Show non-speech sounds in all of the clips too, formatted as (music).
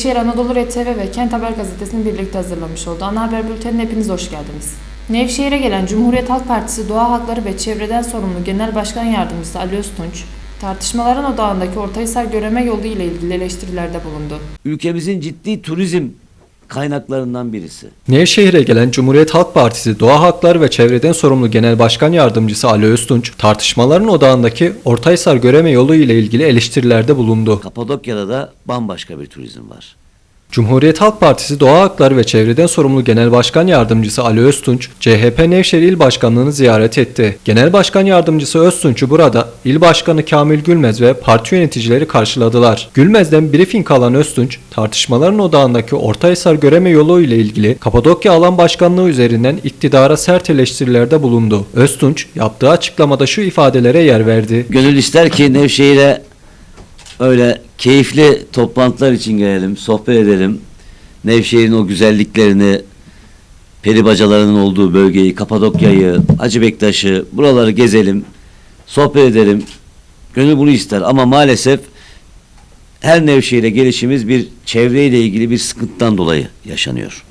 Nevşehir Anadolu RTV ve Kent Haber Gazetesi'nin birlikte hazırlamış olduğu ana haber bültenine hepiniz hoş geldiniz. Nevşehir'e gelen Cumhuriyet Halk Partisi Doğa Hakları ve Çevreden Sorumlu Genel Başkan Yardımcısı Ali Öztunç, tartışmaların odağındaki Ortahisar göreme yolu ile ilgili eleştirilerde bulundu. ülkemizin ciddi turizm kaynaklarından birisi. Nevşehir'e gelen Cumhuriyet Halk Partisi Doğa Hakları ve Çevreden Sorumlu Genel Başkan Yardımcısı Ali Öztunç, tartışmaların odağındaki Ortaysar göreme yolu ile ilgili eleştirilerde bulundu. Kapadokya'da da bambaşka bir turizm var. Cumhuriyet Halk Partisi Doğa Hakları ve Çevreden Sorumlu Genel Başkan Yardımcısı Ali Öztunç, CHP Nevşehir İl Başkanlığı'nı ziyaret etti. Genel Başkan Yardımcısı Öztunç'u burada İl Başkanı Kamil Gülmez ve parti yöneticileri karşıladılar. Gülmez'den briefing alan Öztunç, tartışmaların odağındaki Ortahisar göreme yolu ile ilgili Kapadokya Alan Başkanlığı üzerinden iktidara sert eleştirilerde bulundu. Öztunç, yaptığı açıklamada şu ifadelere yer verdi. Gönül ister ki Nevşehir'e öyle keyifli toplantılar için gelelim, sohbet edelim. Nevşehir'in o güzelliklerini, peri bacalarının olduğu bölgeyi, Kapadokya'yı, Hacı Bektaş'ı, buraları gezelim, sohbet edelim. Gönül bunu ister ama maalesef her Nevşehir'e gelişimiz bir çevreyle ilgili bir sıkıntıdan dolayı yaşanıyor.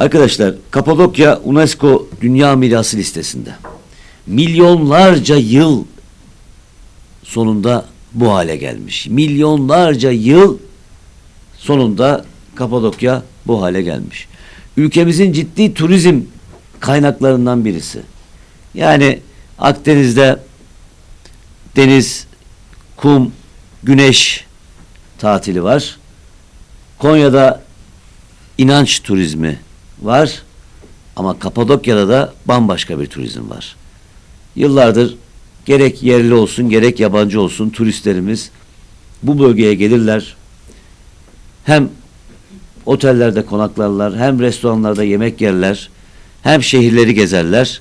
Arkadaşlar Kapadokya UNESCO Dünya Mirası listesinde. Milyonlarca yıl sonunda bu hale gelmiş. Milyonlarca yıl sonunda Kapadokya bu hale gelmiş. Ülkemizin ciddi turizm kaynaklarından birisi. Yani Akdeniz'de deniz, kum, güneş tatili var. Konya'da inanç turizmi var. Ama Kapadokya'da da bambaşka bir turizm var. Yıllardır gerek yerli olsun gerek yabancı olsun turistlerimiz bu bölgeye gelirler. Hem otellerde konaklarlar, hem restoranlarda yemek yerler, hem şehirleri gezerler.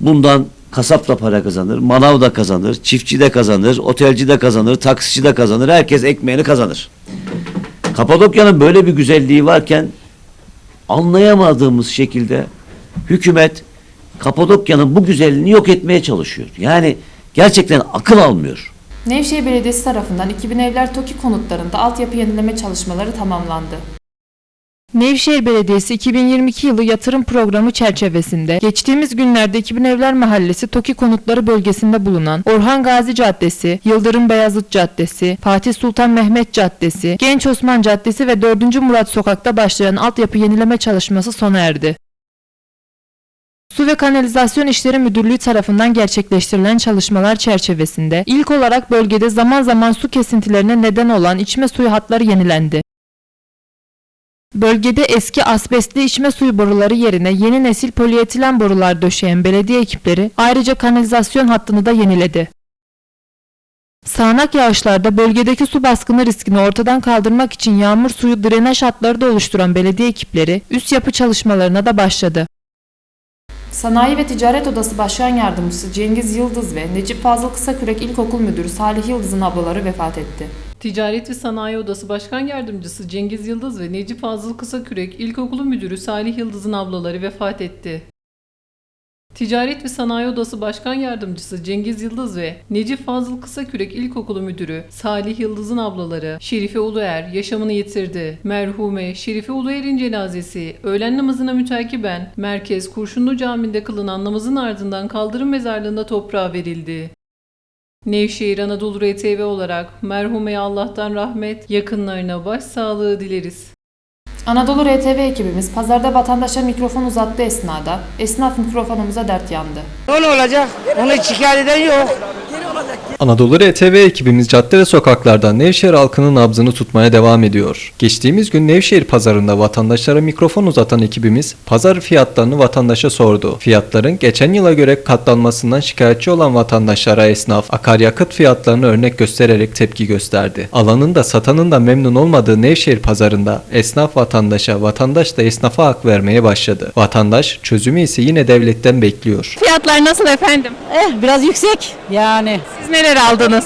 Bundan kasap da para kazanır, manav da kazanır, çiftçi de kazanır, otelci de kazanır, taksici de kazanır. Herkes ekmeğini kazanır. Kapadokya'nın böyle bir güzelliği varken anlayamadığımız şekilde hükümet Kapadokya'nın bu güzelliğini yok etmeye çalışıyor. Yani gerçekten akıl almıyor. Nevşehir Belediyesi tarafından 2000 evler TOKİ konutlarında altyapı yenileme çalışmaları tamamlandı. Nevşehir Belediyesi 2022 yılı yatırım programı çerçevesinde geçtiğimiz günlerde 2000 Evler Mahallesi TOKİ konutları bölgesinde bulunan Orhan Gazi Caddesi, Yıldırım Beyazıt Caddesi, Fatih Sultan Mehmet Caddesi, Genç Osman Caddesi ve 4. Murat Sokak'ta başlayan altyapı yenileme çalışması sona erdi. Su ve Kanalizasyon İşleri Müdürlüğü tarafından gerçekleştirilen çalışmalar çerçevesinde ilk olarak bölgede zaman zaman su kesintilerine neden olan içme suyu hatları yenilendi. Bölgede eski asbestli içme suyu boruları yerine yeni nesil polietilen borular döşeyen belediye ekipleri ayrıca kanalizasyon hattını da yeniledi. Sağanak yağışlarda bölgedeki su baskını riskini ortadan kaldırmak için yağmur suyu drenaj hatları da oluşturan belediye ekipleri üst yapı çalışmalarına da başladı. Sanayi ve Ticaret Odası Başkan Yardımcısı Cengiz Yıldız ve Necip Fazıl Kısakürek İlkokul Müdürü Salih Yıldız'ın ablaları vefat etti. Ticaret ve Sanayi Odası Başkan Yardımcısı Cengiz Yıldız ve Necip Fazıl Kısakürek İlkokulu Müdürü Salih Yıldız'ın ablaları vefat etti. Ticaret ve Sanayi Odası Başkan Yardımcısı Cengiz Yıldız ve Necip Fazıl Kısakürek İlkokulu Müdürü Salih Yıldız'ın ablaları Şerife Uluer yaşamını yitirdi. Merhume Şerife Uluer'in cenazesi öğlen namazına mütakiben Merkez Kurşunlu Camii'nde kılınan namazın ardından kaldırım mezarlığında toprağa verildi. Nevşehir Anadolu RTV olarak merhumeye Allah'tan rahmet, yakınlarına başsağlığı dileriz. Anadolu RTV ekibimiz pazarda vatandaşa mikrofon uzattığı esnada esnaf mikrofonumuza dert yandı. Ne olacak? Onu şikayet eden yok. Anadolu RTV ekibimiz cadde ve sokaklarda Nevşehir halkının nabzını tutmaya devam ediyor. Geçtiğimiz gün Nevşehir pazarında vatandaşlara mikrofon uzatan ekibimiz pazar fiyatlarını vatandaşa sordu. Fiyatların geçen yıla göre katlanmasından şikayetçi olan vatandaşlara esnaf akaryakıt fiyatlarını örnek göstererek tepki gösterdi. Alanın da satanın da memnun olmadığı Nevşehir pazarında esnaf vatandaşa, vatandaş da esnafa hak vermeye başladı. Vatandaş çözümü ise yine devletten bekliyor. Fiyatlar nasıl efendim? Eh biraz yüksek yani. Siz neler aldınız?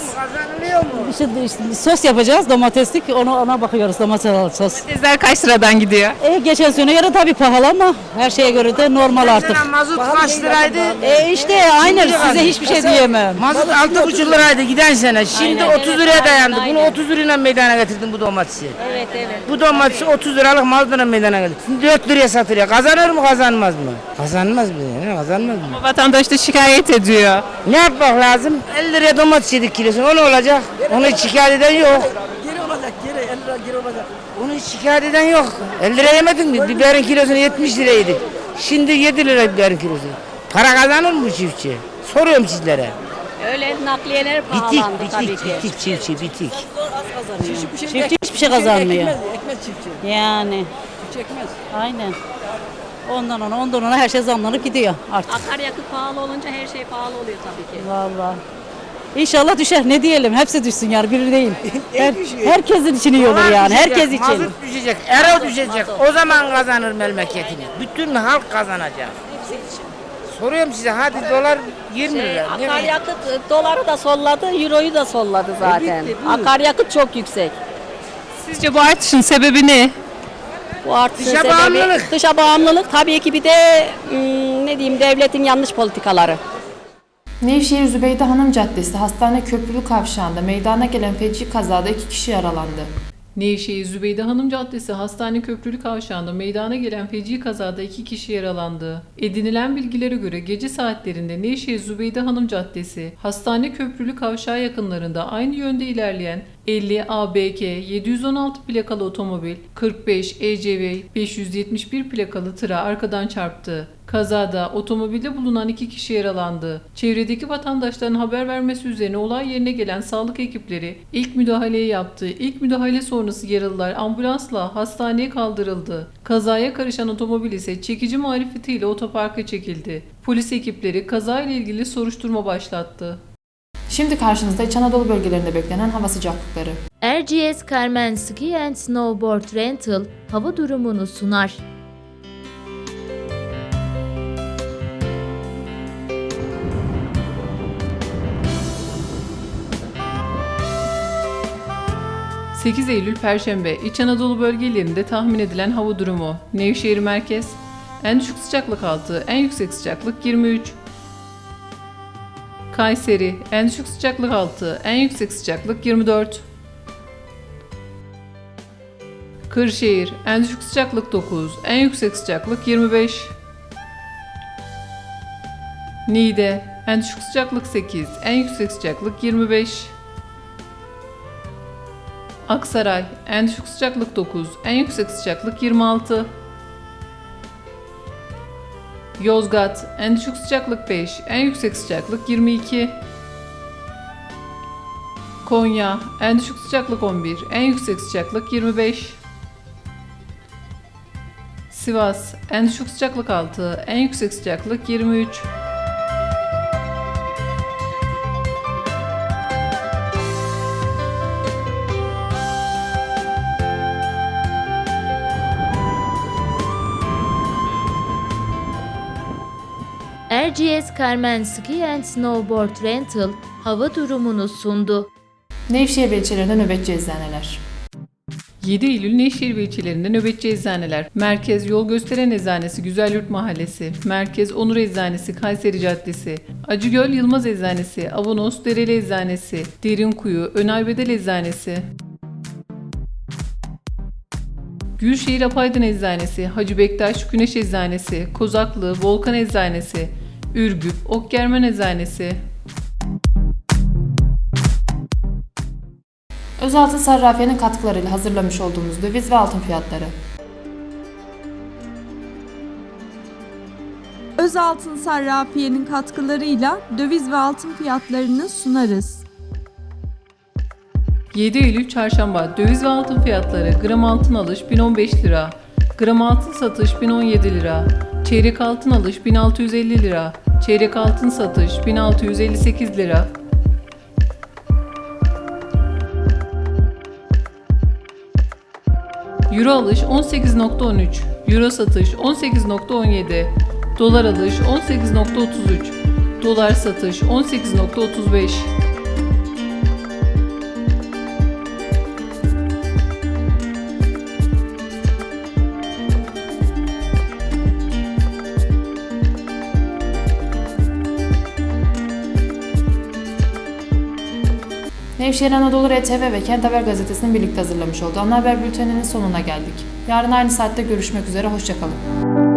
işte, işte sos yapacağız domateslik onu ona bakıyoruz domates sos. Domatesler kaç liradan gidiyor? E, geçen sene göre tabii pahalı ama her şeye göre de normal artık. Mazot kaç liraydı? E işte aynen size hiçbir şey diyemem. Mazot altı buçuk liraydı giden sene. Şimdi 30 liraya dayandı. Bunu 30 lirayla meydana getirdim bu domatesi. Evet evet. Bu domatesi 30 liralık mazotla meydana. Şimdi 4 liraya satılıyor. Kazanır mı kazanmaz mı? Kazanmaz mı? He, kazanmaz mı? Vatandaş da şikayet ediyor. Ne yapmak lazım? 50 liraya domates yedik kilosu. O ne olacak? Onu şikayet eden yok. Geri olacak, geri 50 lira geri olacak. Onu şikayet eden yok. 50 lira yemedin mi? Biberin kilosunu 70 lira yedik. Şimdi 7 lira biberin kilosu. Para kazanır mı bu çiftçi? Soruyorum sizlere. Öyle nakliyeler Bitik, pahalandı tabii bitik, ki. bitik çiftçi, bitik. Bir şey Çiftçi hiçbir şey kazanmıyor. Ekmez, ekmez çiftçi. Yani Çekmez. aynen. Ondan ona ondan ona her şey zamlanıp gidiyor artık. Akaryakıt pahalı olunca her şey pahalı oluyor tabii ki. Vallahi. İnşallah düşer ne diyelim hepsi düşsün yani biri değil. (laughs) Her, herkesin için iyi olur yani düşecek, herkes için. Mazot düşecek, ero düşecek. O zaman kazanır memleketini. Bütün halk kazanacak. Soruyorum size hadi dolar 20 Şey, lira. akaryakıt e, doları da solladı, euroyu da solladı zaten. bitti, buyur. akaryakıt çok yüksek. Sizce bu artışın sebebi ne? Bu artışın Dışa sebebi bağımlılık. dışa bağımlılık. Tabii ki bir de hmm, ne diyeyim devletin yanlış politikaları. Nevşehir Zübeyde Hanım Caddesi Hastane Köprülü Kavşağı'nda meydana gelen feci kazada iki kişi yaralandı. Nevşehir Zübeyde Hanım Caddesi Hastane Köprülü Kavşağı'nda meydana gelen feci kazada iki kişi yaralandı. Edinilen bilgilere göre gece saatlerinde Nevşehir Zübeyde Hanım Caddesi Hastane Köprülü Kavşağı yakınlarında aynı yönde ilerleyen 50 ABK 716 plakalı otomobil 45 ECV 571 plakalı tıra arkadan çarptı. Kazada otomobilde bulunan iki kişi yaralandı. Çevredeki vatandaşların haber vermesi üzerine olay yerine gelen sağlık ekipleri ilk müdahaleyi yaptı. İlk müdahale sonrası yaralılar ambulansla hastaneye kaldırıldı. Kazaya karışan otomobil ise çekici marifetiyle otoparka çekildi. Polis ekipleri kazayla ilgili soruşturma başlattı. Şimdi karşınızda İç Anadolu bölgelerinde beklenen hava sıcaklıkları. RGS Carmen Ski and Snowboard Rental hava durumunu sunar. – 8 Eylül Perşembe İç Anadolu bölgelerinde tahmin edilen hava durumu Nevşehir Merkez En düşük sıcaklık 6, en yüksek sıcaklık 23 Kayseri En düşük sıcaklık 6, en yüksek sıcaklık 24 Kırşehir En düşük sıcaklık 9, en yüksek sıcaklık 25 Niğde En düşük sıcaklık 8, en yüksek sıcaklık 25 Aksaray en düşük sıcaklık 9, en yüksek sıcaklık 26. Yozgat en düşük sıcaklık 5, en yüksek sıcaklık 22. Konya en düşük sıcaklık 11, en yüksek sıcaklık 25. Sivas en düşük sıcaklık 6, en yüksek sıcaklık 23. RGS Carmen Ski and Snowboard Rental hava durumunu sundu. Nevşehir ve ilçelerinde nöbetçi eczaneler. 7 Eylül Nevşehir ve ilçelerinde nöbetçi eczaneler. Merkez Yol Gösteren Eczanesi Güzelyurt Mahallesi. Merkez Onur Eczanesi Kayseri Caddesi. Acıgöl Yılmaz Eczanesi. Avanos Dereli Eczanesi. Derinkuyu Önaybedel Eczanesi. Gülşehir Apaydın Eczanesi, Hacı Bektaş Güneş Eczanesi, Kozaklı Volkan Eczanesi, Ürgüp Okgermen Eczanesi, Özaltın Sarrafiye'nin katkılarıyla hazırlamış olduğumuz döviz ve altın fiyatları. Özaltın Sarrafiye'nin katkılarıyla döviz ve altın fiyatlarını sunarız. 7 Eylül Çarşamba döviz ve altın fiyatları gram altın alış 1015 lira, gram altın satış 1017 lira, çeyrek altın alış 1650 lira, çeyrek altın satış 1658 lira. Euro alış 18.13, Euro satış 18.17, Dolar alış 18.33, Dolar satış 18.35. Nevşehir Anadolu RTV ve Kent Haber Gazetesi'nin birlikte hazırlamış olduğu ana haber bülteninin sonuna geldik. Yarın aynı saatte görüşmek üzere, hoşçakalın.